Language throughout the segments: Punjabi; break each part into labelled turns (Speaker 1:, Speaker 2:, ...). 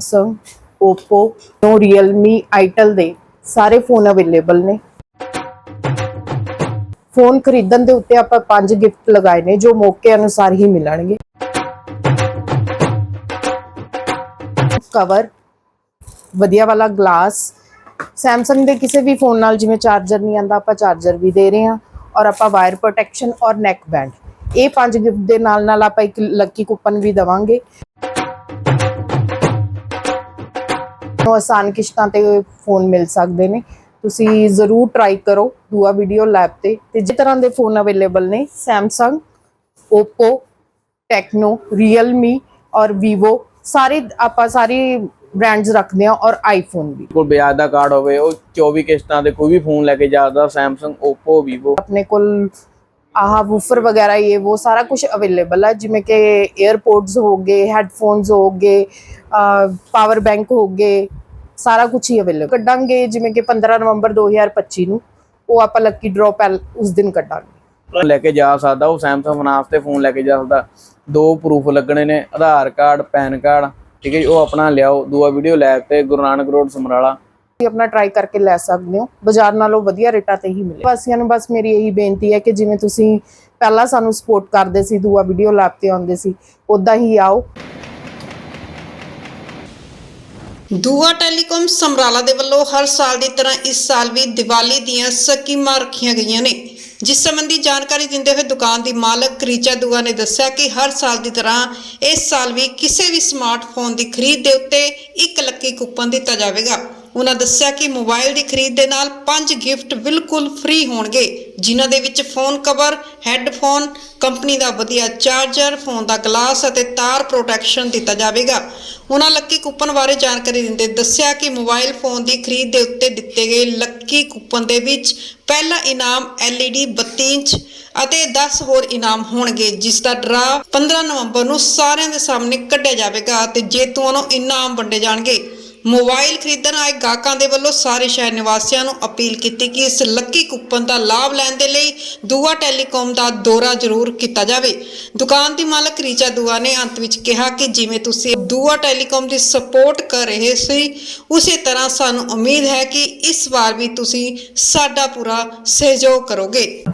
Speaker 1: Samsung, Oppo no Realme, Itel ਦੇ ਸਾਰੇ ਫੋਨ ਅਵੇਲੇਬਲ ਨੇ। ਫੋਨ ਖਰੀਦਣ ਦੇ ਉੱਤੇ ਆਪਾਂ ਪੰਜ ਗਿਫਟ ਲਗਾਏ ਨੇ, ਜੋ ਮੌਕੇ ਅਨੁਸਾਰ ਹੀ ਮਿਲਣਗੇ। ਕਵਰ ਵਧੀਆ ਵਾਲਾ ਗਲਾਸ ਸੈਮਸੰਗ ਦੇ ਕਿਸੇ ਵੀ ਫੋਨ ਨਾਲ ਜਿਵੇਂ ਚਾਰਜਰ ਨਹੀਂ ਆਂਦਾ ਆਪਾਂ ਚਾਰਜਰ ਵੀ ਦੇ ਰਹੇ ਹਾਂ ਔਰ ਆਪਾਂ ਵਾਇਰ ਪ੍ਰੋਟੈਕਸ਼ਨ ਔਰ ਨੈਕ ਬੈਂਡ ਇਹ ਪੰਜ ਗਿਫਟ ਦੇ ਨਾਲ ਨਾਲ ਆਪਾਂ ਇੱਕ ਲੱਕੀ ਕੂਪਨ ਵੀ ਦਵਾਂਗੇ। ਨੂੰ ਆਸਾਨ ਕਿਸ਼ਤਾਂ ਤੇ ਫੋਨ ਮਿਲ ਸਕਦੇ ਨੇ। ਤੁਸੀਂ ਜ਼ਰੂਰ ਟਰਾਈ ਕਰੋ ਦੂਆ ਵੀਡੀਓ ਲੈਬ ਤੇ। ਤੇ ਜਿਸ ਤਰ੍ਹਾਂ ਦੇ ਫੋਨ ਅਵੇਲੇਬਲ ਨੇ Samsung Oppo Tecno Realme ਔਰ Vivo ਸਾਰੇ ਆਪਾਂ ਸਾਰੇ ਬ੍ਰਾਂਡਸ ਰੱਖਦੇ ਹਾਂ ਔਰ ਆਈਫੋਨ ਵੀ।
Speaker 2: ਕੋਲ ਵਿਆਜ ਦਾ ਕਾਰਡ ਹੋਵੇ ਉਹ 24 ਕਿਸ਼ਤਾਂ ਤੇ ਕੋਈ ਵੀ ਫੋਨ ਲੈ ਕੇ ਜਾਦਾ Samsung Oppo Vivo
Speaker 1: ਆਪਣੇ ਕੋਲ ਆਹ ਵੂਫਰ ਵਗੈਰਾ ਇਹ, ਉਹ ਸਾਰਾ ਕੁਝ ਅਵੇਲੇਬਲ ਹੈ ਜਿਵੇਂ ਕਿ 에ਅਰਪੋਰਟਸ ਹੋ ਗਏ ਹੈੱਡਫੋਨਸ ਹੋ ਗਏ ਪਾਵਰ ਬੈਂਕ ਹੋ ਗਏ, ਸਾਰਾ ਕੁਝ ਹੀ ਅਵੇਲੇਬਲ ਕੱਢਾਂਗੇ ਜਿਵੇਂ ਕਿ 15 ਨਵੰਬਰ 2025 ਨੂੰ, ਉਹ ਆਪਾਂ ਲੱਕੀ ਡ੍ਰੌ ਪੈਲ ਉਸ ਦਿਨ ਕੱਢਾਂਗੇ।
Speaker 2: ਲੈ ਕੇ ਜਾ ਸਕਦਾ, ਉਹ Samsung ਫਾਈਨਾਂਸ ਤੇ ਫੋਨ ਲੈ ਕੇ ਜਾ ਸਕਦਾ। ਦੋ ਪ੍ਰੂਫ ਲੱਗਣੇ ਨੇ ਆਧਾਰ ਕਾਰਡ ਪੈਨ ਕਾਰਡ ਠੀਕ ਹੈ ਜੀ, ਉਹ ਆਪਣਾ ਲਿਆਓ, ਦੂਆ ਵੀਡੀਓ ਲੈਬ ਤੇ ਗੁਰੂ ਨਾਨਕ ਰੋਡ ਸਮਰਾਲਾ।
Speaker 1: ਆਪਣਾ ਟਰਾਈ ਕਰਕੇ ਲੈ ਸਕਦੇ ਹੋ। ਬਾਜ਼ਾਰ ਨਾਲੋਂ ਵਧੀਆ ਰੇਟਾਂ ਤੇ ਹੀ ਮਿਲੇ। ਵਾਸੀਆਂ ਨੂੰ ਬਸ ਮੇਰੀ ਇਹੀ ਬੇਨਤੀ ਹੈ ਕਿ ਜਿਵੇਂ ਤੁਸੀਂ ਪਹਿਲਾਂ ਸਾਨੂੰ ਸਪੋਰਟ ਕਰਦੇ ਸੀ, ਦੂਆ ਵੀਡੀਓ ਲੈਬ ਤੇ ਆਉਂਦੇ ਸੀ ਉਦਾਂ ਹੀ ਆਓ।
Speaker 3: ਦੂਆ ਟੈਲੀਕਾਮ ਸਮਰਾਲਾ ਦੇ ਵੱਲੋਂ ਹਰ ਸਾਲ ਦੀ ਤਰ੍ਹਾਂ ਇਸ ਸਾਲ ਵੀ ਦੀਵਾਲੀ ਦੀਆਂ ਸਕੀਮਾਂ ਰੱਖੀਆਂ ਗਈਆਂ ਨੇ। ਜਿਸ ਸੰਬੰਧੀ ਜਾਣਕਾਰੀ ਦਿੰਦੇ ਹੋਏ ਦੁਕਾਨ ਦੀ ਮਾਲਕ ਰੀਚਾ ਦੂਆ ਨੇ ਦੱਸਿਆ ਕਿ ਹਰ ਸਾਲ ਦੀ ਤਰ੍ਹਾਂ ਇਸ ਸਾਲ ਵੀ ਕਿਸੇ ਵੀ ਸਮਾਰਟਫੋਨ ਦੀ ਖਰੀਦ ਦੇ ਉੱਤੇ ਇੱਕ ਲੱਕੀ ਕੂਪਨ ਦਿੱਤਾ ਜਾਵੇਗਾ। ਉਹਨਾਂ ਦੱਸਿਆ ਕਿ ਮੋਬਾਈਲ ਦੀ ਖਰੀਦ ਦੇ ਨਾਲ ਪੰਜ ਗਿਫਟ ਬਿਲਕੁਲ ਫ੍ਰੀ ਹੋਣਗੇ, ਜਿਨ੍ਹਾਂ ਦੇ ਵਿੱਚ ਫੋਨ ਕਵਰ, ਹੈੱਡਫੋਨ, ਕੰਪਨੀ ਦਾ ਵਧੀਆ ਚਾਰਜਰ, ਫੋਨ ਦਾ ਗਲਾਸ ਅਤੇ ਤਾਰ ਪ੍ਰੋਟੈਕਸ਼ਨ ਦਿੱਤਾ ਜਾਵੇਗਾ। ਉਹਨਾਂ ਲੱਕੀ ਕੂਪਨ ਬਾਰੇ ਜਾਣਕਾਰੀ ਦਿੰਦੇ ਦੱਸਿਆ ਕਿ ਮੋਬਾਈਲ ਫੋਨ ਦੀ ਖਰੀਦ ਦੇ ਉੱਤੇ ਦਿੱਤੇ ਗਏ ਲੱਕੀ ਕੂਪਨ ਦੇ ਵਿੱਚ ਪਹਿਲਾ ਇਨਾਮ LED 32 ਇੰਚ ਅਤੇ 10 ਹੋਰ ਇਨਾਮ ਹੋਣਗੇ, ਜਿਸ ਦਾ ਡਰਾ 15 ਨਵੰਬਰ ਨੂੰ ਸਾਰਿਆਂ ਦੇ ਸਾਹਮਣੇ ਕੱਢਿਆ ਜਾਵੇਗਾ ਅਤੇ ਜੇਤੂਆਂ ਨੂੰ ਇਨਾਮ ਵੰਡੇ ਜਾਣਗੇ। ਮੋਬਾਈਲ ਖਰੀਦਣ ਆਏ ਗਾਹਕਾਂ ਦੇ ਵੱਲੋਂ ਸਾਰੇ ਸ਼ਹਿਰ ਨਿਵਾਸੀਆਂ ਨੂੰ ਅਪੀਲ ਕੀਤੀ ਕਿ ਇਸ ਲੱਕੀ ਕੂਪਨ ਦਾ ਲਾਭ ਲੈਣ ਦੇ ਲਈ ਦੂਆ ਟੈਲੀਕਾਮ ਦਾ ਦੌਰਾ ਜ਼ਰੂਰ ਕੀਤਾ ਜਾਵੇ। ਦੁਕਾਨ ਦੀ ਮਾਲਕ ਰੀਚਾ ਦੂਆ ਨੇ ਅੰਤ ਵਿੱਚ ਕਿਹਾ ਕਿ ਜਿਵੇਂ ਤੁਸੀਂ ਦੂਆ ਟੈਲੀਕਾਮ ਦੀ ਸਪੋਰਟ ਕਰ ਰਹੇ ਸੀ, ਉਸੇ ਤਰ੍ਹਾਂ ਸਾਨੂੰ ਉਮੀਦ ਹੈ ਕਿ ਇਸ ਵਾਰ ਵੀ ਤੁਸੀਂ ਸਾਡਾ ਪੂਰਾ ਸਹਿਯੋਗ ਕਰੋਗੇ।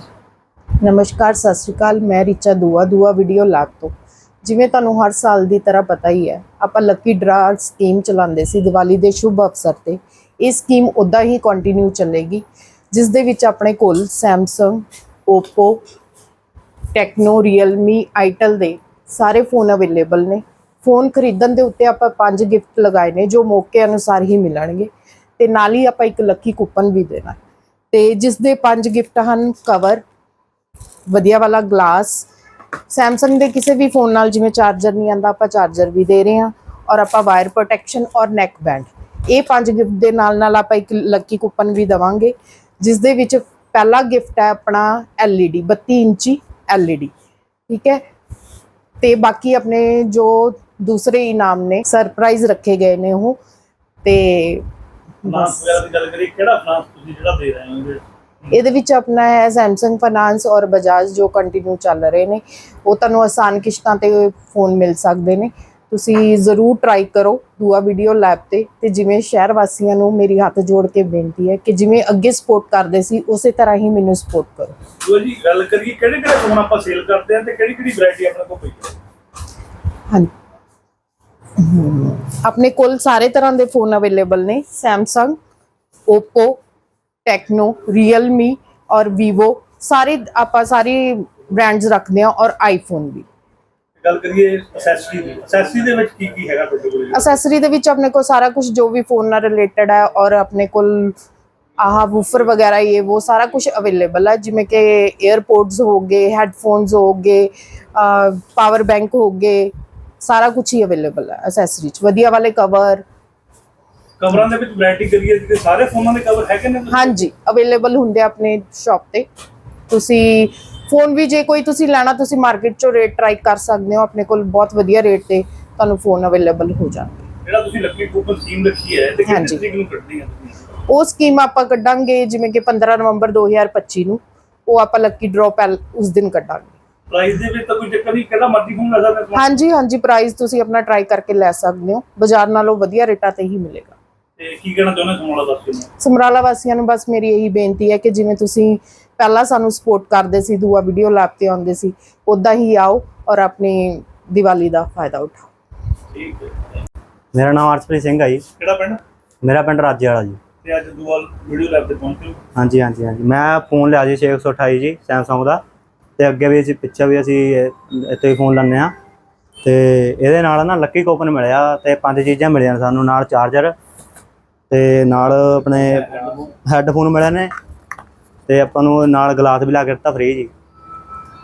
Speaker 1: ਨਮਸਕਾਰ, ਸਤਿ ਸ਼੍ਰੀ ਅਕਾਲ। ਮੈਂ ਰਿਚਾ ਦੂਆ ਦੂਆ ਵੀਡੀਓ ਲਾਗ ਤੋਂ। ਜਿਵੇਂ ਤੁਹਾਨੂੰ ਹਰ ਸਾਲ ਦੀ ਤਰ੍ਹਾਂ ਪਤਾ ਹੀ ਹੈ, ਆਪਾਂ ਲੱਕੀ ਡਰਾ ਸਕੀਮ ਚਲਾਉਂਦੇ ਸੀ ਦੀਵਾਲੀ ਦੇ ਸ਼ੁਭ ਅਵਸਰ ਤੇ। ਇਹ ਸਕੀਮ ਉਦਾਂ ਹੀ ਕੰਟੀਨਿਊ ਚੱਲੇਗੀ, ਜਿਸ ਦੇ ਵਿੱਚ ਆਪਣੇ ਕੋਲ Samsung, Oppo, Tecno, Realme, Itel ਦੇ ਸਾਰੇ ਫੋਨ ਅਵੇਲੇਬਲ ਨੇ। ਫੋਨ ਖਰੀਦਣ ਦੇ ਉੱਤੇ ਆਪਾਂ ਪੰਜ ਗਿਫਟ ਲਗਾਏ ਨੇ, ਜੋ ਮੌਕੇ ਅਨੁਸਾਰ ਹੀ ਮਿਲਣਗੇ। ਤੇ ਨਾਲ ਹੀ ਆਪਾਂ ਇੱਕ ਲੱਕੀ ਕੂਪਨ ਵੀ ਦੇਣਾ। ਹੈ। ਤੇ ਜਿਸ ਦੇ ਪੰਜ ਗਿਫਟ ਹਨ ਕਵਰ ਵਧੀਆ ਵਾਲਾ ਗਲਾਸ Samsung ਦੇ ਕਿਸੇ ਵੀ ਫੋਨ ਨਾਲ ਜਿਵੇਂ ਚਾਰਜਰ ਨਹੀਂ ਆਂਦਾ ਆਪਾਂ ਚਾਰਜਰ ਵੀ ਦੇ ਰਹੇ ਹਾਂ ਔਰ ਆਪਾਂ ਵਾਇਰ ਪ੍ਰੋਟੈਕਸ਼ਨ ਔਰ ਨੈਕ ਬੈਂਡ ਇਹ ਪੰਜ ਗਿਫਟ ਦੇ ਨਾਲ ਨਾਲ ਆਪਾਂ ਇੱਕ ਲੱਕੀ ਕੂਪਨ ਵੀ ਦਵਾਂਗੇ, ਜਿਸ ਦੇ ਵਿੱਚ ਪਹਿਲਾ ਗਿਫਟ ਹੈ ਆਪਣਾ LED 32 ਇੰਚੀ LED ਠੀਕ ਹੈ? ਤੇ ਬਾਕੀ ਆਪਣੇ ਜੋ ਦੂਸਰੇ ਇਨਾਮ ਨੇ ਸਰਪ੍ਰਾਈਜ਼ ਰੱਖੇ ਗਏ ਨੇ ਉਹ, ਤੇ
Speaker 4: ਫਾਈਨਾਂਸ ਵਗੈਰਾ ਦੀ ਗੱਲ ਕਰੀਏ, ਕਿਹੜਾ ਫਾਈਨਾਂਸ ਤੁਸੀਂ ਜਿਹੜਾ ਦੇ ਰਹੇ ਹੋ ਇਹਦੇ?
Speaker 1: ਵਿੱਚ ਆਪਣਾ ਹੈ Samsung ਫਾਈਨਾਂਸ ਔਰ ਬਜਾਜ ਜੋ ਕੰਟੀਨਿਊ ਚੱਲ ਰਹੇ ਨੇ। ਉਹ ਤੁਹਾਨੂੰ ਆਸਾਨ ਕਿਸ਼ਤਾਂ ਤੇ ਫੋਨ ਮਿਲ ਸਕਦੇ ਨੇ। ਤੁਸੀਂ ਜ਼ਰੂਰ ਟਰਾਈ ਕਰੋ ਦੂਆ ਵੀਡੀਓ ਲੈਬ ਤੇ ਤੇ ਜਿਵੇਂ ਸ਼ਹਿਰ ਵਾਸੀਆਂ ਨੂੰ ਮੇਰੀ ਹੱਥ ਜੋੜ ਕੇ ਬੇਨਤੀ ਹੈ ਕਿ ਜਿਵੇਂ ਅੱਗੇ ਸਪੋਰਟ ਕਰਦੇ ਸੀ ਉਸੇ ਤਰ੍ਹਾਂ ਹੀ ਮੈਨੂੰ ਸਪੋਰਟ ਕਰੋ।
Speaker 4: ਜੋ ਜੀ ਗੱਲ ਕਰੀਏ ਕਿਹੜੇ ਕਿਹੜੇ ਫੋਨ ਆਪਾਂ ਸੇਲ ਕਰਦੇ ਆ ਤੇ ਕਿਹੜੀ ਕਿਹੜੀ ਵੈਰਾਈਟੀ ਆਪਣੇ ਕੋਲ ਪਈ ਹੈ?
Speaker 1: ਹਾਂਜੀ ਆਪਣੇ ਕੋਲ ਸਾਰੇ ਤਰ੍ਹਾਂ ਦੇ ਫੋਨ ਅਵੇਲੇਬਲ ਨੇ। Samsung Oppo Tecno Realme ਔਰ Vivo ਸਾਰੇ ਆਪਾਂ ਸਾਰੇ ਬ੍ਰਾਂਡਸ ਰੱਖਦੇ ਹਾਂ ਔਰ ਆਈਫੋਨ ਵੀ।
Speaker 4: ਗੱਲ ਕਰੀਏ ਅਸੈਸਰੀ ਦੀ। ਅਸੈਸਰੀ ਦੇ ਵਿੱਚ ਕੀ ਕੀ ਹੈਗਾ ਤੁਹਾਡੇ ਕੋਲ?
Speaker 1: ਅਸੈਸਰੀ ਦੇ ਵਿੱਚ ਆਪਣੇ ਕੋਲ ਸਾਰਾ ਕੁਝ ਜੋ ਵੀ ਫੋਨ ਨਾਲ ਰਿਲੇਟਡ ਹੈ ਔਰ ਆਪਣੇ ਕੋਲ ਆਹ ਵੂਫਰ ਵਗੈਰਾ ਇਹ ਉਹ ਸਾਰਾ ਕੁਝ ਅਵੇਲੇਬਲ ਹੈ। ਜਿਵੇਂ ਕਿ 에ਅਰਪੋਰਟਸ ਹੋ ਗਏ ਹੈੱਡਫੋਨਸ ਹੋ ਗਏ ਪਾਵਰ ਬੈਂਕ ਹੋ ਗਏ ਸਾਰਾ ਕੁਝ ਹੀ ਅਵੇਲੇਬਲ ਹੈ ਅਸੈਸਰੀ ਚ। ਵਧੀਆ ਵਾਲੇ ਕਵਰ
Speaker 4: ਕਵਰਾਂ ਦੇ ਵਿੱਚ ਵੈਰਾਈਟੀ ਕਰੀਏ ਤੇ ਸਾਰੇ ਫੋਨਾਂ ਦੇ ਕਵਰ ਹੈਗੇ ਨੇ?
Speaker 1: ਹਾਂਜੀ ਅਵੇਲੇਬਲ ਹੁੰਦੇ ਆਪਣੇ ਸ਼ਾਪ ਤੇ। ਤੁਸੀਂ ਫੋਨ ਵੀ ਜੇ ਕੋਈ ਤੁਸੀਂ ਲੈਣਾ ਤੁਸੀਂ ਮਾਰਕੀਟ ਚੋਂ ਰੇਟ ਟਰਾਈ ਕਰ ਸਕਦੇ ਹੋ ਆਪਣੇ ਕੋਲ ਬਹੁਤ ਵਧੀਆ ਰੇਟ ਤੇ ਤੁਹਾਨੂੰ ਫੋਨ ਅਵੇਲੇਬਲ ਹੋ ਜਾਣਗੇ।
Speaker 4: ਜਿਹੜਾ ਤੁਸੀਂ ਲੱਕੀ ਕੂਪਨ ਸਕੀਮ ਰੱਖੀ ਹੈ ਤੇ ਕਿੰਨੀ। ਤਰੀਕ ਨੂੰ ਕੱਢਣੀ ਹੈ
Speaker 1: ਉਹ ਸਕੀਮ ਆਪਾਂ ਕੱਢਾਂਗੇ ਜਿਵੇਂ ਕਿ 15 ਨਵੰਬਰ 2025 ਨੂੰ। ਉਹ ਆਪਾਂ ਲੱਕੀ ਡ੍ਰੌ ਪੈਲ ਉਸ ਦਿਨ ਕੱਢਾਂਗੇ।
Speaker 4: ਪ੍ਰਾਈਸ ਦੇ ਵਿੱਚ ਤਾਂ ਕੋਈ ਚੱਕਰ ਨਹੀਂ ਕਿਹੜਾ ਮਰਜ਼ੀ ਫੋਨ ਹਾਂ।
Speaker 1: ਹਾਂਜੀ ਹਾਂਜੀ ਪ੍ਰਾਈਸ ਤੁਸੀਂ ਆਪਣਾ ਟਰਾਈ ਕਰਕੇ ਲੈ ਸਕਦੇ ਹੋ। ਬਾਜ਼ਾਰ ਨਾਲੋਂ ਵਧੀਆ ਰੇਟਾਂ ਤੇ ਹੀ ਮਿਲੇਗਾ।
Speaker 4: ਤੇ ਕੀ ਕਹਿਣਾ ਚਾਹੁੰਦੇ ਸਮਰਾਲਾ ਵਾਸੀਆਂ ਨੂੰ?
Speaker 1: ਸਮਰਾਲਾ ਵਾਸੀਆਂ ਨੂੰ ਬਸ ਮੇਰੀ ਇਹੀ ਬੇਨਤੀ ਹੈ ਕਿ ਜਿਵੇਂ ਤੁਸੀਂ ਪਹਿਲਾਂ ਸਾਨੂੰ ਸਪੋਰਟ ਕਰਦੇ ਸੀ ਦੂਆ ਵੀਡੀਓ ਲਾਈਵ ਤੇ ਆਉਂਦੇ ਸੀ ਉਦਾਂ ਹੀ ਆਓ ਔਰ ਆਪਣੀ ਦੀਵਾਲੀ ਦਾ ਫਾਇਦਾ ਉਠਾਓ।
Speaker 4: ਠੀਕ ਹੈ।
Speaker 5: ਮੇਰਾ ਨਾਮ ਅਰਸ਼ਪ੍ਰੀਤ ਸਿੰਘ ਹੈ ਜੀ।
Speaker 4: ਕਿਹੜਾ ਪਿੰਡ?
Speaker 5: ਮੇਰਾ ਪਿੰਡ ਰਾਜੇ ਵਾਲਾ ਜੀ।
Speaker 4: ਤੇ ਅੱਜ ਦੁਆਲ ਵੀਡੀਓ ਲੈਬ ਤੇ ਪਹੁੰਚੇ।
Speaker 5: ਹਾਂਜੀ ਹਾਂਜੀ ਹਾਂਜੀ। ਮੈਂ ਫੋਨ ਲਿਆ ਜੀ 628 ਜੀ ਸੈਮਸੰਗ ਦਾ। ਤੇ ਅੱਗੇ ਵੀ ਅਸੀਂ ਪਿੱਛੇ ਵੀ ਅਸੀਂ ਇੱਥੇ ਹੀ ਫੋਨ ਲੈਂਦੇ ਆ ਤੇ ਇਹਦੇ ਨਾਲ ਨਾ ਲੱਕੀ ਕੋਪਨ ਮਿਲਿਆ ਤੇ ਪੰਜ ਚੀਜ਼ਾਂ ਮਿਲੀਆਂ ਸਾਨੂੰ ਨਾਲ ਚਾਰਜਰ ਤੇ ਨਾਲ ਆਪਣੇ ਹੈੱਡਫੋਨ ਮਿਲੇ ਨੇ ਤੇ ਆਪਾਂ ਨੂੰ ਨਾਲ ਗਲਾਸ ਵੀ ਲਾ ਕੇ ਦਿੱਤਾ ਫ੍ਰੀ ਜੀ।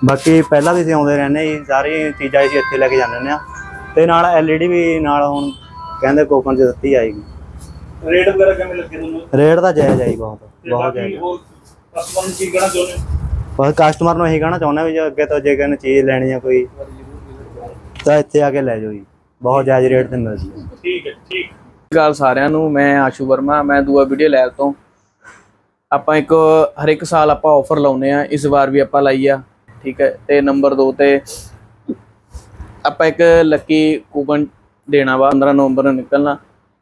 Speaker 5: ਬਾਕੀ ਪਹਿਲਾਂ ਵੀ ਅਸੀਂ ਆਉਂਦੇ ਰਹਿੰਦੇ ਜੀ ਸਾਰੀ ਚੀਜ਼ਾਂ ਅਸੀਂ ਇੱਥੇ ਲੈ ਕੇ ਜਾਂਦੇ ਹੁੰਦੇ ਆ ਤੇ ਨਾਲ LED ਵੀ ਨਾਲ ਹੁਣ ਕਹਿੰਦੇ ਕੋਪਨ 'ਚ ਦਿੱਤੀ ਜਾਏਗੀ
Speaker 4: ਰੇਟ ਵਗੈਰਾ ਕਿਵੇਂ ਲੱਗੇ ਤੁਹਾਨੂੰ?
Speaker 5: ਰੇਟ ਤਾਂ ਜਾਇਜ਼ ਹੈ ਜੀ ਬਹੁਤ ਬਹੁਤ ਜਾਇਜ਼
Speaker 4: ਕਸਟਮਰ ਨੂੰ ਕੀ ਕਹਿਣਾ ਚਾਹੁੰਦੇ ਹੋ?
Speaker 5: ਬਸ ਕਸਟਮਰ ਨੂੰ ਇਹੀ ਕਹਿਣਾ ਚਾਹੁੰਦਾ ਵੀ ਜੇ ਅੱਗੇ ਤੋਂ ਜੇ ਕਿਸੇ ਨੇ ਚੀਜ਼ ਲੈਣੀ ਆ ਕੋਈ ਤਾਂ ਇੱਥੇ ਆ ਕੇ ਲੈ ਜਾਓ ਜੀ। ਬਹੁਤ ਜਾਇਜ਼ ਰੇਟ ਤੇ ਮਿਲਦੀ ਹੈ
Speaker 4: ਠੀਕ ਹੈ ਠੀਕ।
Speaker 2: ਗੱਲ ਸਾਰਿਆਂ ਨੂੰ, ਮੈਂ ਆਸ਼ੂ ਵਰਮਾ, ਮੈਂ ਦੂਆ ਵੀਡੀਓ ਲੈਬ ਤੋਂ। ਆਪਾਂ ਇੱਕ, ਹਰ ਇੱਕ ਸਾਲ ਆਪਾਂ ਆਫਰ ਲਾਉਨੇ ਆ ਇਸ ਵਾਰ ਵੀ ਆਪਾਂ ਲਾਈ ਆ, ਠੀਕ ਹੈ? ਤੇ ਨੰਬਰ 2 ਤੇ ਆਪਾਂ ਇੱਕ ਲੱਕੀ ਕੂਪਨ ਦੇਣਾ ਵਾ 15 ਨਵੰਬਰ ਨੂੰ ਨਿਕਲਣਾ,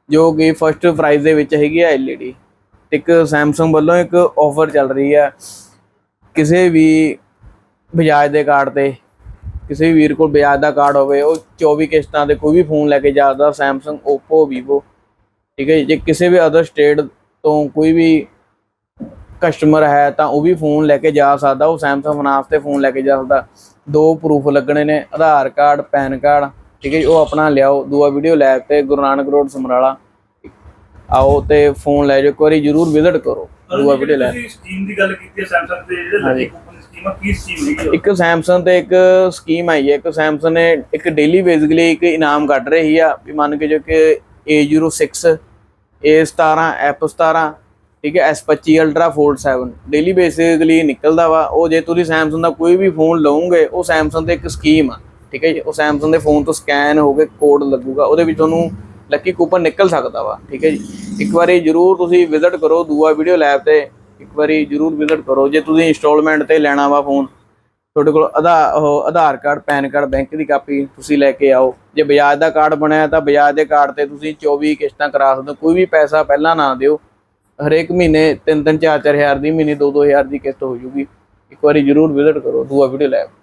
Speaker 2: ਜੋ ਕਿ ਫਸਟ ਪ੍ਰਾਈਜ਼ ਦੇ ਵਿੱਚ ਹੈਗੀ ਆ LED ਇੱਕ Samsung ਵੱਲੋਂ ਇੱਕ ਆਫਰ ਚੱਲ ਰਹੀ ਆ, ਕਿਸੇ ਵੀ ਬਜਾਜ ਦੇ ਕਾਰਡ ਤੇ, ਕਿਸੇ ਵੀ ਵੀਰ ਕੋਲ ਬਜਾਜ ਦਾ ਕਾਰਡ ਹੋਵੇ, ਉਹ 24 ਕਿਸ਼ਤਾਂ ਤੇ ਕੋਈ ਵੀ ਫੋਨ ਲੈ ਕੇ ਜਾ ਸਕਦਾ, Samsung, Oppo, Vivo ਠੀਕ ਹੈ ਜੀ। ਜੇ ਕਿਸੇ ਵੀ ਅਦਰ ਸਟੇਟ ਤੋਂ ਕੋਈ ਵੀ ਕਸਟਮਰ ਹੈ ਤਾਂ ਉਹ ਵੀ ਫੋਨ ਲੈ ਕੇ ਜਾ ਸਕਦਾ। ਉਹ Samsung ਫਾਈਨਾਂਸ ਤੇ ਫੋਨ ਲੈ ਕੇ ਜਾ ਸਕਦਾ। ਦੋ ਪ੍ਰੂਫ ਲੱਗਣੇ ਨੇ ਆਧਾਰ ਕਾਰਡ ਪੈਨ ਕਾਰਡ ਠੀਕ ਹੈ ਜੀ? ਉਹ ਆਪਣਾ ਲਿਆਓ। ਦੂਆ ਵੀਡੀਓ ਲੈਬ ਤੇ ਗੁਰੂ ਨਾਨਕ ਰੋਡ ਸਮਰਾਲਾ। ਆਓ ਤੇ ਫੋਨ ਲੈ ਜਾਓ। ਇੱਕ ਵਾਰੀ ਜਰੂਰ ਵਿਜ਼ਿਟ ਕਰੋ। ਦੂਆ ਵੀਡੀਓ ਲੈਬ
Speaker 4: ਤੁਸੀਂ ਸਕੀਮ ਦੀ ਗੱਲ ਕੀਤੀ ਹੈ ਸੈਮਸੰਗ ਤੇ ਜਿਹੜੇ
Speaker 2: ਹਾਂਜੀ।
Speaker 4: ਲੱਕੀ ਕੂਪਨ ਦੀ ਸਕੀਮ ਆ ਕੀ ਸਕੀਮ ਹੈਗੀ ਉਹ?
Speaker 2: ਇੱਕ ਤੇ ਇੱਕ ਸਕੀਮ ਆਈ ਹੈ। ਇੱਕ Samsung ਨੇ ਇੱਕ ਡੇਲੀ ਬੇਸਿਕਲੀ ਇੱਕ ਇਨਾਮ ਕੱਢ ਰਹੀ ਆ ਵੀ ਮੰਨ ਕੇ ਜੋ ਕਿ A06 A17 F17 ਠੀਕ ਹੈ S25 Ultra Fold 7 daily basis ਲਈ ਨਿਕਲਦਾ ਵਾ। ਉਹ ਜੇ ਤੁਸੀਂ Samsung ਦਾ ਕੋਈ ਵੀ ਫੋਨ ਲਓਗੇ, ਉਹ Samsung ਤੇ ਇੱਕ ਸਕੀਮ ਆ, ਠੀਕ ਹੈ ਜੀ। ਉਹ Samsung ਦੇ ਫੋਨ ਤੋਂ ਸਕੈਨ ਹੋ ਕੇ ਕੋਡ ਲੱਗੂਗਾ। ਉਹਦੇ ਵਿੱਚ ਤੁਹਾਨੂੰ ਲੱਕੀ ਕੂਪਨ ਨਿਕਲ ਸਕਦਾ ਵਾ, ਠੀਕ ਹੈ ਜੀ। ਇੱਕ ਵਾਰੀ ਜਰੂਰ ਤੁਸੀਂ ਵਿਜ਼ਿਟ ਕਰੋ ਦੂਆ ਵੀਡੀਓ ਲੈਬ ਤੇ। ਇੱਕ ਵਾਰੀ ਜਰੂਰ ਵਿਜ਼ਿਟ ਕਰੋ। ਜੇ ਤੁਸੀਂ ਇੰਸਟਾਲਮੈਂਟ ਤੇ ਲੈਣਾ ਵਾ ਫੋਨ ਤੁਹਾਡੇ ਕੋਲ ਆਧਾਰ ਉਹ Aadhaar card, PAN card, bank ਦੀ ਕਾਪੀ ਤੁਸੀਂ ਲੈ ਕੇ ਆਓ। ਜੇ ਬਜਾਜ ਦਾ ਕਾਰਡ ਬਣਿਆ ਤਾਂ ਬਜਾਜ ਦੇ ਕਾਰਡ ਤੇ ਤੁਸੀਂ 24 ਕਿਸ਼ਤਾਂ ਕਰਾ ਸਕਦੇ ਹੋ। ਕੋਈ ਵੀ ਪੈਸਾ ਪਹਿਲਾਂ ਨਾ ਦਿਓ। ਹਰੇਕ ਮਹੀਨੇ 3-3 4-4 ਹਜ਼ਾਰ ਦੀ ਮਹੀਨੇ 2-2 ਹਜ਼ਾਰ ਦੀ ਕਿਸ਼ਤ ਹੋ ਜੂਗੀ। ਇੱਕ ਵਾਰੀ ਜਰੂਰ ਵਿਜ਼ਿਟ ਕਰੋ, ਦੂਆ ਵੀਡੀਓ ਲੈ